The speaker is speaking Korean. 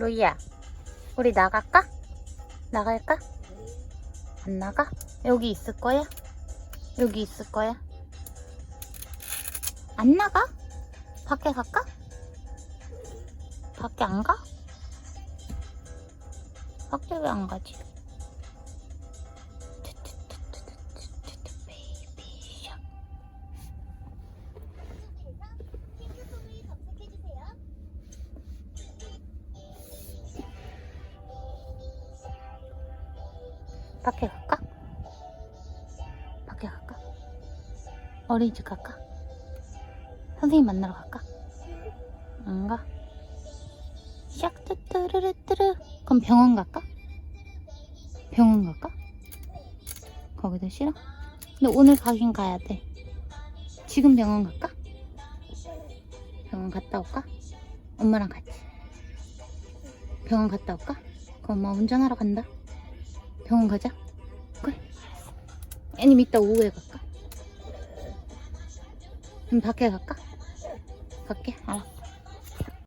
루이야, 우리 나갈까? 나갈까? 안 나가? 여기 있을 거야? 여기 있을 거야? 안 나가? 밖에 갈까? 밖에 안 가? 밖에 왜 안 가지? 밖에 갈까? 밖에 갈까? 어린이집 갈까? 선생님 만나러 갈까? 안 가? 샥뚜뚜르르뚜르 그럼 병원 갈까? 병원 갈까? 거기도 싫어? 근데 오늘 가긴 가야 돼 지금 병원 갈까? 병원 갔다 올까? 엄마랑 같이 병원 갔다 올까? 그럼 엄마 운전하러 간다 병원 가자. 그래. 아니면 이따 오후에 갈까? 그럼 밖에 갈까? 갈게. 알았어.